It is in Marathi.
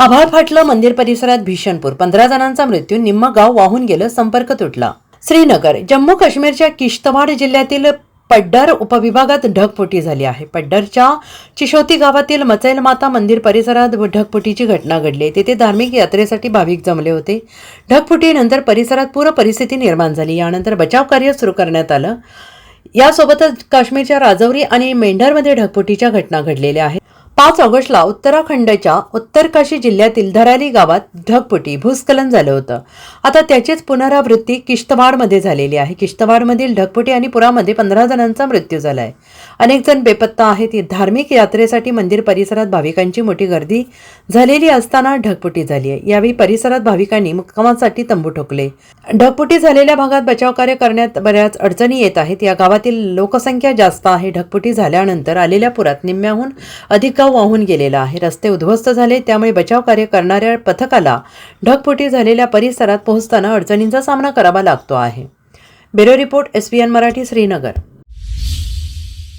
आभाळ फाटलं मंदिर परिसरात भीषणपूर. पंधरा जणांचा मृत्यू निम्म गाव वाहून गेलं संपर्क तुटला. श्रीनगर जम्मू काश्मीरच्या किश्तवाड जिल्ह्यातील पड्डर उपविभागात ढगफुटी झाली आहे. पड्डरच्या चिशोती गावातील मचैल माता मंदिर परिसरात ढगफुटीची घटना घडली तेथे धार्मिक यात्रेसाठी भाविक जमले होते. ढगफुटीनंतर परिसरात पूर परिस्थिती निर्माण झाली. यानंतर बचाव कार्य सुरू करण्यात आलं. यासोबतच काश्मीरच्या राजौरी आणि मेंढरमध्ये ढगफुटीच्या घटना घडलेल्या आहेत. पाच ऑगस्टला उत्तराखंडच्या उत्तरकाशी जिल्ह्यातील धराली गावात ढगपुटी भूस्खलन झालं होतं. आता त्याचीच पुनरावृत्ती किश्तवाडमध्ये झालेली आहे. किश्तवाडमधील ढगफुटी आणि पुरामध्ये पंधरा जणांचा मृत्यू झाला आहे अनेक जण बेपत्ता आहेत. धार्मिक यात्रेसाठी मंदिर परिसरात भाविकांची मोठी गर्दी झालेली असताना ढगपुटी झाली आहे. यावेळी परिसरात भाविकांनी मुक्कामासाठी तंबू ठोकले. ढगपुटी झालेल्या भागात बचाव कार्य करण्यात बऱ्याच अडचणी येत आहेत. या गावातील लोकसंख्या जास्त आहे. ढगपुटी झाल्यानंतर आलेल्या पुरात निम्म्याहून अधिक गाव वाहून गेलेला आहे. रस्ते उद्ध्वस्त झाले त्यामुळे बचाव कार्य करणाऱ्या पथकाला ढगफुटी झालेल्या परिसरात पोहोचताना अडचणींचा सामना करावा लागतो आहे. Bureau report S Marathi Srinagar.